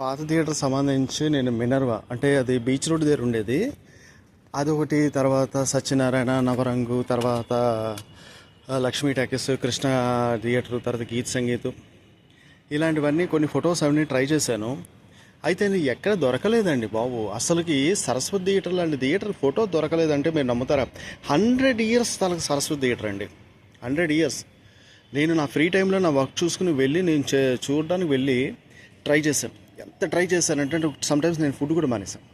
పాత థియేటర్ సంబంధించి నేను మినర్వా అంటే అది బీచ్ రోడ్ దగ్గర ఉండేది. అదొకటి తర్వాత సత్యనారాయణ నవరంగు తర్వాత లక్ష్మీ టాకీస్ కృష్ణ థియేటర్ తర్వాత గీత్ సంగీతం. ఇలాంటివన్నీ కొన్ని ఫొటోస్ అవన్నీ ట్రై చేశాను. అయితే నేను ఎక్కడ దొరకలేదండి బాబు. అసలుకి సరస్వతి థియేటర్ లాంటి థియేటర్ ఫోటో దొరకలేదంటే మీరు నమ్ముతారా? హండ్రెడ్ ఇయర్స్ తనకు సరస్వతి థియేటర్ అండి. Hundred years. నేను నా ఫ్రీ టైంలో నా వర్క్ చూసుకుని వెళ్ళి నేను చూడడానికి వెళ్ళి ట్రై చేశాను. ఎంత ట్రై చేశానంటే సమ్టైమ్స్ నేను ఫుడ్ కూడా మానేశాను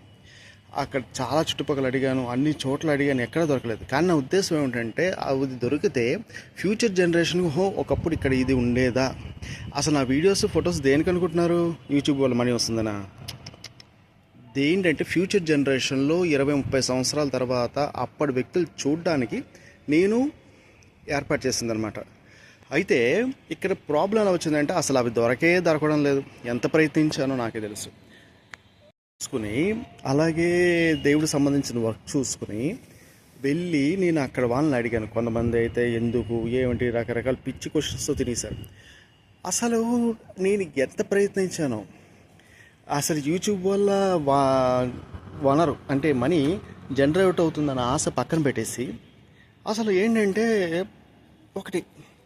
అక్కడ చాలా చుట్టుపక్కల అడిగాను అన్ని చోట్ల అడిగాను ఎక్కడ దొరకలేదు. కానీ నా ఉద్దేశం ఏమిటంటే అది దొరికితే ఫ్యూచర్ జనరేషన్ హో ఒకప్పుడు ఇక్కడ ఇది ఉండేదా? అసలు నా వీడియోస్ ఫొటోస్ దేనికి అనుకుంటున్నారు? యూట్యూబ్ వల్ల మనీ వస్తుందనా? దేంటంటే ఫ్యూచర్ జనరేషన్లో ఇరవై ముప్పై సంవత్సరాల తర్వాత అప్పటి వ్యక్తులు చూడడానికి నేను ఏర్పాటు చేసిందనమాట అయితే ఇక్కడ ప్రాబ్లం ఎలా వచ్చిందంటే అసలు అవి దొరకే దొరకడం లేదు. ఎంత ప్రయత్నించానో నాకే తెలుసు. చూసుకుని అలాగే దేవుడికి సంబంధించిన వర్క్ చూసుకుని వెళ్ళి నేను అక్కడ వాళ్ళని అడిగాను. కొంతమంది అయితే ఎందుకు ఏమిటి రకరకాల పిచ్చి క్వశ్చన్స్తో తినేశారు. అసలు నేను ఎంత ప్రయత్నించానో అసలు యూట్యూబ్ వల్ల వా వనరు అంటే మనీ జనరేట్ అవుతుందన్న ఆశ పక్కన పెట్టేసి అసలు ఏంటంటే ఒకటి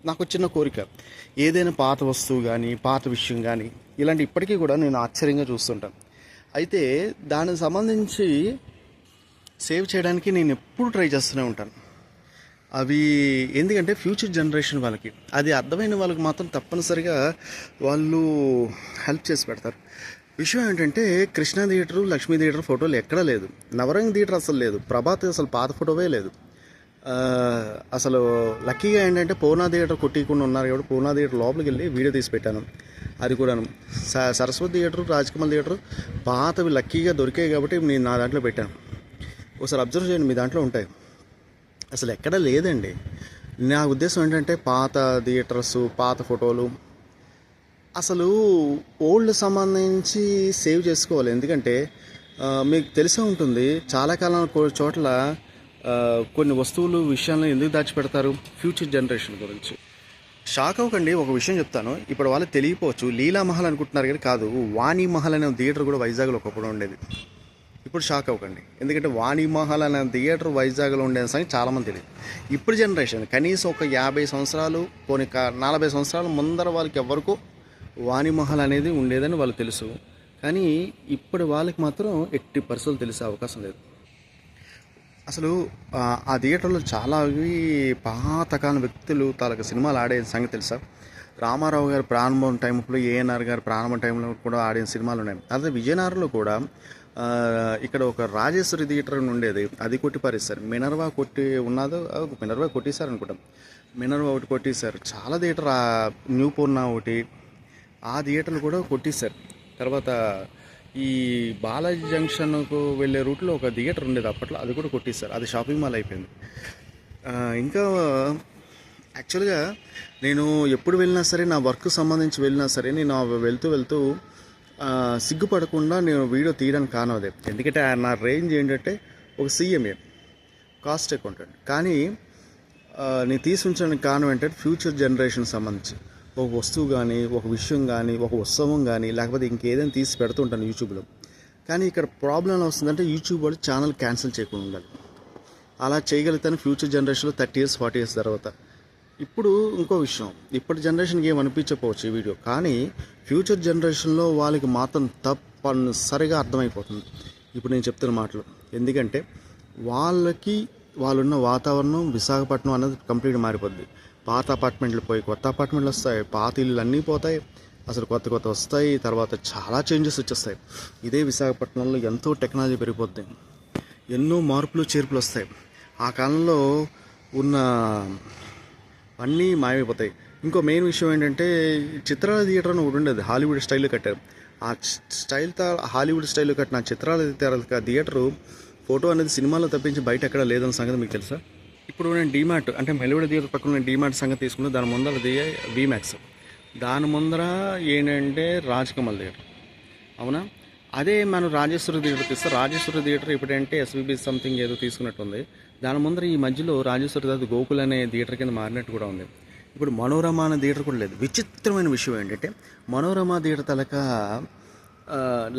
నాకు చిన్న కోరిక. ఏదైనా పాత వస్తువు కానీ పాత విషయం కానీ ఇలాంటి ఇప్పటికీ కూడా నేను ఆశ్చర్యంగా చూస్తుంటాను. అయితే దానికి సంబంధించి సేవ్ చేయడానికి నేను ఎప్పుడు ట్రై చేస్తూనే ఉంటాను. అవి ఎందుకంటే ఫ్యూచర్ జనరేషన్ వాళ్ళకి. అది అర్థమైన వాళ్ళకి మాత్రం తప్పనిసరిగా వాళ్ళు హెల్ప్ చేసి పెడతారు. విషయం ఏంటంటే కృష్ణా థియేటర్ లక్ష్మీ థియేటర్ ఫోటోలు ఎక్కడా లేదు. నవరంగ్ థియేటర్ అసలు లేదు. ప్రభాత్ అసలు పాత ఫోటోవే లేదు. అసలు లక్కీగా ఏంటంటే పూర్ణా థియేటర్ కొట్టికుండా ఉన్నారు కాబట్టి పూర్ణా థియేటర్ లోపలికి వెళ్ళి వీడియో తీసి పెట్టాను. అది కూడాను. స- సరస్వతి థియేటర్ రాజకమల్ థియేటర్ పాతవి లక్కీగా దొరికాయి కాబట్టి నేను నా దాంట్లో పెట్టాను. ఒకసారి అబ్జర్వ్ చేయండి మీ దాంట్లో ఉంటాయి. అసలు ఎక్కడ లేదండి. నా ఉద్దేశం ఏంటంటే పాత థియేటర్స్ పాత ఫోటోలు అసలు ఓల్డ్ సంబంధించి సేవ్ చేసుకోవాలి. ఎందుకంటే మీకు తెలిసే ఉంటుంది చాలా కాలం చోట్ల కొన్ని వస్తువులు విషయాలను ఎందుకు దాచిపెడతారు? ఫ్యూచర్ జనరేషన్ గురించి. షాక్ అవ్వకండి ఒక విషయం చెప్తాను. ఇప్పుడు వాళ్ళు తెలియపోవచ్చు లీలా మహల్ అనుకుంటున్నారు కానీ కాదు వాణి మహల్ అనే థియేటర్ కూడా వైజాగ్లో ఒకప్పుడు ఉండేది. ఇప్పుడు షాక్ అవ్వకండి ఎందుకంటే వాణి మహల్ అనే థియేటర్ వైజాగ్లో ఉండే సంగతి చాలామంది తెలియదు. ఇప్పుడు జనరేషన్ కనీసం ఒక యాభై సంవత్సరాలు కొన్ని నలభై సంవత్సరాల ముందర వాళ్ళకి ఎవరికో వాణి మహల్ అనేది ఉండేదని వాళ్ళు తెలుసు. కానీ ఇప్పుడు వాళ్ళకి మాత్రం ఎట్టి పరిస్థితులు తెలిసే అవకాశం లేదు. అసలు ఆ, థియేటర్లో చాలా అవి పాతకాలం వ్యక్తులు తాలూకు సినిమాలు ఆడే సంగతి తెలుసా? రామారావు గారి ప్రారంభం టైంలో ఏఎన్ఆర్ గారి ప్రారంభం టైంలో కూడా ఆడిన సినిమాలు ఉన్నాయి. అదే విజయనగరంలో కూడా ఇక్కడ ఒక రాజేశ్వరి థియేటర్ అని ఉండేది. అది కొట్టి పారేస్తారు మినర్వా కొట్టి ఉన్నదో మినర్వా కొట్టేశారు అనుకుంటాం. మినర్వా ఒకటి కొట్టేశారు. చాలా థియేటర్ ఆ, న్యూ పూర్ణ ఒకటి ఆ థియేటర్లు కూడా కొట్టేశారు. తర్వాత ఈ బాలాజీ జంక్షన్కు వెళ్ళే రూట్లో ఒక థియేటర్ ఉండేది అప్పట్లో అది కూడా కొట్టేశారు. అది షాపింగ్ మాల్ అయిపోయింది. ఇంకా యాక్చువల్గా నేను ఎప్పుడు వెళ్ళినా సరే నా వర్క్ సంబంధించి వెళ్ళినా సరే నేను వెళ్తూ వెళ్తూ సిగ్గుపడకుండా నేను వీడియో తీయడానికి కారణం అదే. ఎందుకంటే ఆ నా రేంజ్ ఏంటంటే ఒక సీఎంఏ కాస్ట్ అకౌంటెంట్. కానీ నేను తీసి ఉంచడానికి కారణం ఏంటంటే ఫ్యూచర్ జనరేషన్ సంబంధించి. ఒక వస్తువు కానీ ఒక విషయం కానీ ఒక ఉత్సవం కానీ లేకపోతే ఇంకేదైనా తీసి పెడుతుంటాను యూట్యూబ్లో. కానీ ఇక్కడ ప్రాబ్లం ఎలా వస్తుందంటే యూట్యూబ్ వాళ్ళు ఛానల్ క్యాన్సిల్ చేయకుండా ఉండాలి. అలా చేయగలుగుతాను ఫ్యూచర్ జనరేషన్లో థర్టీ ఇయర్స్ ఫార్టీ ఇయర్స్ తర్వాత. ఇప్పుడు ఇంకో విషయం. ఇప్పటి జనరేషన్కి ఏం అనిపించకపోవచ్చు ఈ వీడియో. కానీ ఫ్యూచర్ జనరేషన్లో వాళ్ళకి మాత్రం తప్పనిసరిగా అర్థమైపోతుంది. ఇప్పుడు నేను చెప్తున్న మాటలు. ఎందుకంటే వాళ్ళకి వాళ్ళున్న వాతావరణం విశాఖపట్నం అనేది కంప్లీట్ మారిపోద్ది. పాత అపార్ట్మెంట్లు పోయి కొత్త అపార్ట్మెంట్లు వస్తాయి. పాత ఇల్లు అన్నీ పోతాయి. అసలు కొత్త కొత్త వస్తాయి. తర్వాత చాలా చేంజెస్ వచ్చేస్తాయి. ఇదే విశాఖపట్నంలో ఎంతో టెక్నాలజీ పెరిగిపోద్ది. ఎన్నో మార్పులు చేర్పులు వస్తాయి. ఆ కాలంలో ఉన్న అన్నీ మాయమైపోతాయి. ఇంకో మెయిన్ విషయం ఏంటంటే చిత్రాల థియేటర్ అని ఒకటి ఉండేది. హాలీవుడ్ స్టైల్లో కట్టారు. ఆ స్టైల్ హాలీవుడ్ స్టైల్లో కట్టిన చిత్రాల థియేటర్ థియేటరు ఫోటో అనేది సినిమాలో తప్పించి బయట ఎక్కడ లేదన్న సంగతి మీకు తెలుసా? ఇప్పుడు నేను డీమార్ట్ అంటే మెలివిడ థియేటర్ పక్కన ఉన్న డీమార్ట్ సంగతి తీసుకుంటే దాని ముందర అది వీమాక్స్ దాని ముందర ఏంటంటే రాజకమల్ థియేటర్. అవునా? అదే మనం రాజేశ్వరి థియేటర్ తీస్తే రాజేశ్వరి థియేటర్ ఇప్పుడంటే ఎస్విబి సంథింగ్ ఏదో తీసుకున్నట్టుంది. దాని ముందర ఈ మధ్యలో రాజేశ్వరి థియేటర్ గోకుల్ అనే థియేటర్ కింద మారినట్టు కూడా ఉంది. ఇప్పుడు మనోరమ అనే థియేటర్ కూడా లేదు. విచిత్రమైన విషయం ఏంటంటే మనోరమ థియేటర్ తలక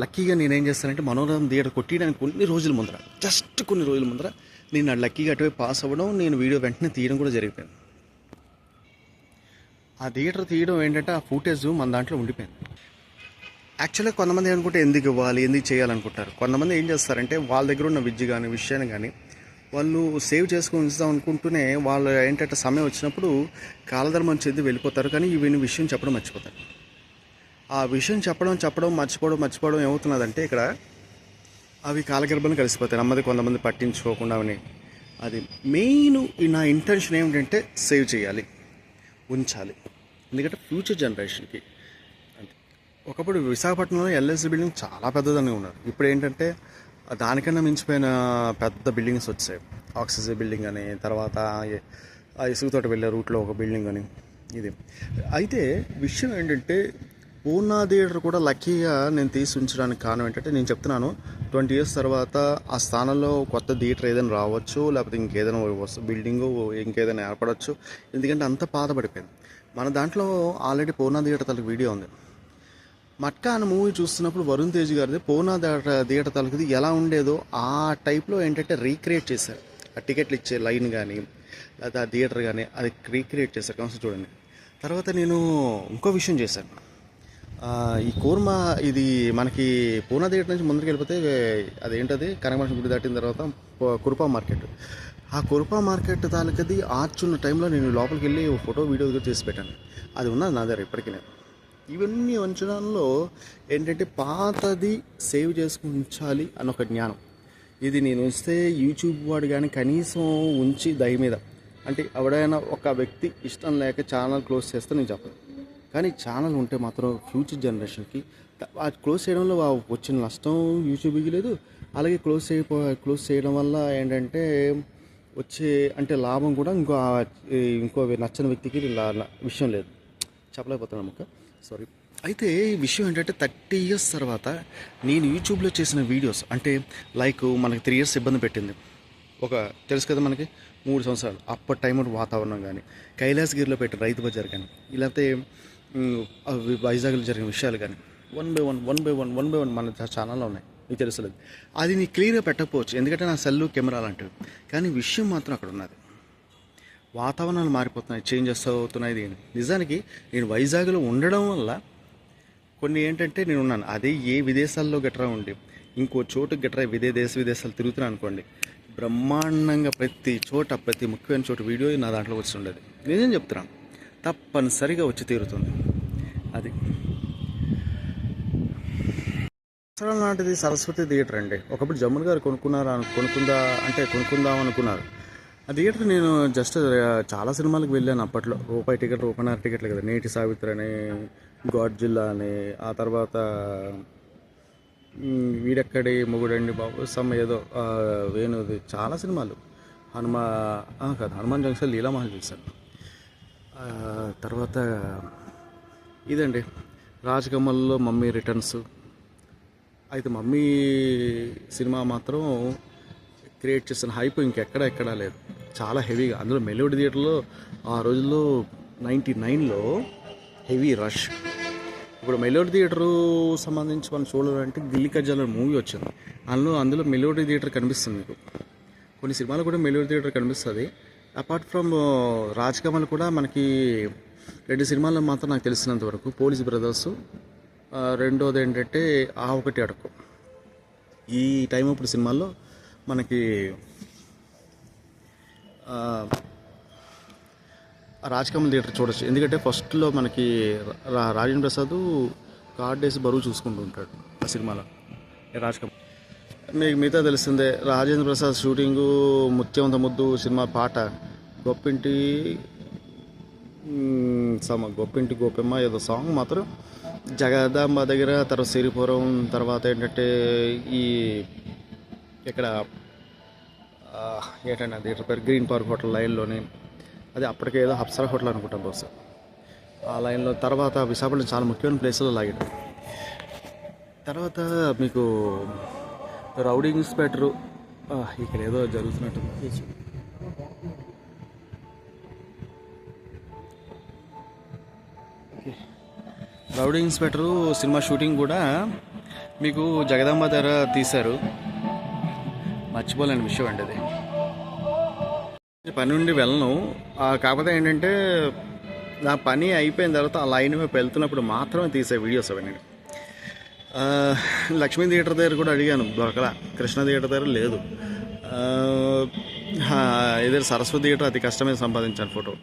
లక్కీగా నేనేం చేస్తానంటే మనోరమ థియేటర్ కొట్టియడానికి కొన్ని రోజుల ముందర జస్ట్ కొన్ని రోజుల ముందర నేను లక్కీగా అటువైపు పాస్ అవ్వడం నేను వీడియో వెంటనే తీయడం కూడా జరిగిపోయింది. ఆ థియేటర్ తీయడం ఏంటంటే ఆ ఫుటేజ్ మన దాంట్లో ఉండిపోయింది. యాక్చువల్గా కొంతమంది అనుకుంటే ఎందుకు ఇవ్వాలి ఎందుకు చేయాలనుకుంటారు? కొంతమంది ఏం చేస్తారంటే వాళ్ళ దగ్గర ఉన్న విద్య కానీ విషయాన్ని కానీ వాళ్ళు సేవ్ చేసుకొని ఉంచుదాం అనుకుంటూనే వాళ్ళు ఏంటంటే సమయం వచ్చినప్పుడు కాలధర్మం చెంది వెళ్ళిపోతారు కానీ ఇవన్నీ విషయం చెప్పడం మర్చిపోతారు. ఆ విషయం చెప్పడం చెప్పడం మర్చిపోవడం మర్చిపోవడం ఏమవుతున్నదంటే ఇక్కడ అవి కాలగర్భంలో కలిసిపోతాయి. నమ్మది కొంతమంది పట్టించుకోకుండా అని అది మెయిన్ నా ఇంటెన్షన్ ఏమిటంటే సేవ్ చేయాలి. ఉంచాలి. ఎందుకంటే ఫ్యూచర్ జనరేషన్కి. ఒకప్పుడు విశాఖపట్నంలో ఎల్ఎస్సి బిల్డింగ్ చాలా పెద్దదని ఉన్నారు ఇప్పుడు ఏంటంటే దానికన్నా మించిపోయిన పెద్ద బిల్డింగ్స్ వచ్చాయి. ఆక్సిజన్ బిల్డింగ్ అని తర్వాత ఏ- ఇసుకతోట వెళ్ళే రూట్లో ఒక బిల్డింగ్ అని. ఇది. అయితే విషయం ఏంటంటే పూర్ణా థియేటర్ కూడా లక్కీగా నేను తీసి ఉంచడానికి కారణం ఏంటంటే నేను చెప్తున్నాను ట్వంటీ ఇయర్స్ తర్వాత ఆ స్థానంలో కొత్త థియేటర్ ఏదైనా రావచ్చు లేకపోతే ఇంకేదైనా బిల్డింగ్ ఇంకేదైనా ఏర్పడవచ్చు ఎందుకంటే అంత పాతపడిపోయింది మన దాంట్లో ఆల్రెడీ పూర్ణ థియేటర్ తలకు వీడియో ఉంది. మట్కా అనే మూవీ చూస్తున్నప్పుడు వరుణ్ తేజ్ గారిది పూర్ణ థియేటర్ థియేటర్ తలకుది ఎలా ఉండేదో ఆ టైప్లో ఏంటంటే రీక్రియేట్ చేశారు. ఆ టికెట్లు ఇచ్చే లైన్ కానీ లేకపోతే ఆ థియేటర్ కానీ అది రీక్రియేట్ చేశారు. కాస్త చూడండి. తర్వాత నేను ఇంకో విషయం చేశాను. ఈ కూర్మా ఇది మనకి పూనా దగ్గర నుంచి ముందుకు వెళ్ళిపోతే అదేంటది? కనకమర్షం గుడి దాటిన తర్వాత కురుపా మార్కెట్. ఆ కురుపా మార్కెట్ తాలూకది ఆర్చ్ ఉన్న టైంలో నేను లోపలికి వెళ్ళి ఫోటో వీడియో కూడా చేసి పెట్టాను. అది ఉన్నది నా దగ్గర ఇప్పటికీ నేను. ఇవన్నీ వంచడంలో ఏంటంటే పాతది సేవ్ చేసుకుని ఉంచాలి అన్న ఒక జ్ఞానం. ఇది నేను ఉంచితే యూట్యూబ్ వాడు కానీ కనీసం ఉంచి దయ మీద. అంటే ఎవడైనా ఒక వ్యక్తి ఇష్టం లేక ఛానల్ క్లోజ్ చేస్తే నేను చెప్పను. కానీ ఛానల్ ఉంటే మాత్రం ఫ్యూచర్ జనరేషన్కి క్లోజ్ చేయడంలో వచ్చిన నష్టం యూట్యూబ్కి లేదు అలాగే క్లోజ్ చేయపో క్లోజ్ చేయడం వల్ల ఏంటంటే వచ్చే అంటే లాభం కూడా ఇంకో ఇంకో నచ్చని వ్యక్తికి లా- విషయం లేదు. చెప్పలేకపోతున్నాను అమ్మక సారీ అయితే ఈ విషయం ఏంటంటే థర్టీ ఇయర్స్ తర్వాత నేను యూట్యూబ్లో చేసిన వీడియోస్ అంటే లైక్ మనకి త్రీ ఇయర్స్ ఇబ్బంది పెట్టింది. ఒక తెలుసు కదా మనకి? మూడు సంవత్సరాలు. అప్పటి టైం వాతావరణం కానీ కైలాసగిరిలో పెట్టిన రైతు బజార్ కానీ లేకపోతే వైజాగ్లో జరిగిన విషయాలు కానీ one by one one by one one by one మన ఛానల్లో ఉన్నాయి. మీకు తెలుసలేదు అది నీ క్లియర్గా పెట్టకపోవచ్చు. ఎందుకంటే నా సెల్లు కెమెరా లాంటివి. కానీ విషయం మాత్రం అక్కడ ఉన్నది. వాతావరణాలు మారిపోతున్నాయి. చేంజెస్ అవుతున్నాయి. దీని నిజానికి నేను వైజాగ్లో ఉండడం వల్ల కొన్ని ఏంటంటే నేను ఉన్నాను. అదే ఏ విదేశాల్లో గట్రా ఉండి ఇంకో చోటు గట్రా విదే దేశ విదేశాలు తిరుగుతున్నాను అనుకోండి బ్రహ్మాండంగా ప్రతి చోట ప్రతి ముఖ్యమైన చోట వీడియో నా దాంట్లో వచ్చి ఉండేది. నేనేం చెప్తున్నాను. తప్పనిసరిగా వచ్చి తీరుతుంది. అది. సంవత్సరాల నాటిది సరస్వతి థియేటర్ అండి. ఒకప్పుడు జమ్మున్ గారు కొనుక్కున్నారు కొనుక్కుందా అంటే కొనుక్కుందాం అనుకున్నారు. ఆ థియేటర్ నేను జస్ట్ చాలా సినిమాలకు వెళ్ళాను అప్పట్లో. రూపాయి టికెట్ రూపాయన్నర టికెట్లు కదా. నేటి సావిత్రి అని గాడ్ జిల్లా అని ఆ తర్వాత వీడెక్కడి మొగుడండి బాబు సమ్ ఏదో వేణుది చాలా సినిమాలు. హనుమా కాదు హనుమాన్ జంక్షన్ లీలామహల్ చూశాను. తర్వాత ఇదండి. రాజకమల్లో మమ్మీ రిటర్న్స్. అయితే మమ్మీ సినిమా మాత్రం క్రియేట్ చేసిన హైప్ ఇంకెక్కడ ఎక్కడా లేదు. చాలా హెవీగా. అందులో మెలోడీ థియేటర్లో ఆ రోజుల్లో నైంటీ నైన్లో హెవీ రష్. ఇప్పుడు మెలోడీ థియేటర్ సంబంధించి మనం చూడాలంటే గిల్లి కజ్జాల మూవీ వచ్చింది. అందులో అందులో మెలోడీ థియేటర్ కనిపిస్తుంది మీకు. కొన్ని సినిమాలు కూడా మెలోడీ థియేటర్ కనిపిస్తుంది. అపార్ట్ ఫ్రమ్ రాజకమల్ కూడా మనకి రెండు సినిమాల్లో మాత్రం నాకు తెలిసినంత వరకు పోలీస్ బ్రదర్స్ రెండోది ఏంటంటే ఆ ఒకటి అడకు ఈ టైం అప్పుడు సినిమాల్లో మనకి రాజకమల్ థియేటర్ చూడొచ్చు. ఎందుకంటే ఫస్ట్లో మనకి రా- రాజేంద్ర ప్రసాద్ కార్డ్ వేసి బరువు చూసుకుంటూ ఉంటాడు ఆ సినిమాలో. రాజకమల్. మీకు మిగతా తెలిసిందే రాజేంద్ర ప్రసాద్ షూటింగు ముత్యమంత ముద్దు సినిమా పాట గొప్పింటి సమ గొప్పింటి గోపెమ్మ ఏదో సాంగ్ మాత్రం. జగదాంబ దగ్గర తర్వాత సిరిపురం తర్వాత ఏంటంటే ఈ ఇక్కడ ఏంటంటే అది పేరు గ్రీన్ పార్క్ హోటల్ లైన్లోని అది అప్పటికే ఏదో హప్సరా హోటల్ అనుకుంటాం బహుశా. ఆ లైన్లో తర్వాత విశాఖపట్నం చాలా ముఖ్యమైన ప్లేస్లో లాగాడు తర్వాత మీకు రౌడీ ఇన్స్పెక్టరు ఇక్కడ ఏదో జరుగుతున్నట్టు రౌడీ ఇన్స్పెక్టరు సినిమా షూటింగ్ కూడా మీకు జగదాంబ ధర తీశారు. మర్చిపోలేని విషయం అండి అది. పని నుండి వెళ్ళను. కాకపోతే ఏంటంటే నా పని అయిపోయిన తర్వాత ఆ లైన్ వైపు వెళ్తున్నప్పుడు మాత్రమే తీసే వీడియోస్ అవి నేను లక్ష్మీ థియేటర్ దగ్గర కూడా అడిగాను దొరకలా కృష్ణ థియేటర్ దగ్గర లేదు. ఇదే సరస్వతి థియేటర్ అతి కష్టమే సంపాదించాను ఫోటో.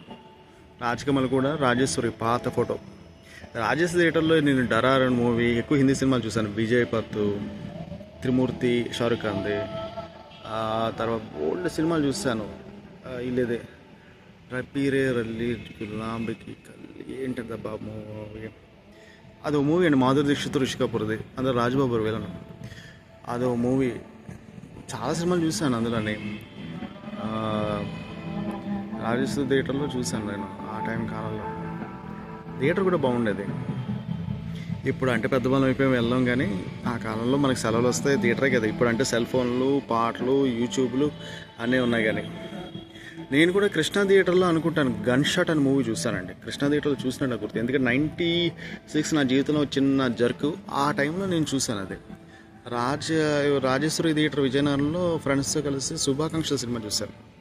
రాజకమల్ కూడా రాజేశ్వరి పాత ఫోటో. రాజేష్ థియేటర్లో నేను డరార్ అండ్ మూవీ ఎక్కువ హిందీ సినిమాలు చూశాను. విజయ్ పత్తు త్రిమూర్తి షారుఖ్ ఖాన్ది ఆ తర్వాత ఓల్డ్ సినిమాలు చూశాను. ఇల్లేదే రపీరే రల్లి గులాంబికి కల్లి ఏంటది బాబు మూవీ? అదో మూవీ అండి మాధురి దీక్షిత్ రిషి కపూర్ది అందులో రాజబాబు వెళ్ళను. అదో మూవీ చాలా సినిమాలు చూశాను అందులోనే. ఆ, థియేటర్లో చూశాను నేను ఆ టైం కాలంలో. థియేటర్ కూడా బాగుండేది. ఇప్పుడు అంటే పెద్ద బలం అయిపోయి వెళ్ళాం కానీ ఆ కాలంలో మనకి సెలవులు వస్తాయి థియేటరే కదా. ఇప్పుడు అంటే సెల్ ఫోన్లు పాటలు యూట్యూబ్లు అన్నీ ఉన్నాయి కానీ నేను కూడా కృష్ణా థియేటర్లో అనుకుంటాను గన్ షాట్ అనే మూవీ చూస్తానండి. కృష్ణా థియేటర్లో చూసినట్టు నాకు గుర్తు. ఎందుకంటే నైంటీ సిక్స్ నా జీవితంలో చిన్న జర్కు ఆ టైంలో నేను చూశాను అది. రాజ రాజేశ్వరి థియేటర్ విజయనగరంలో ఫ్రెండ్స్తో కలిసి శుభాకాంక్షల సినిమా చూశాను.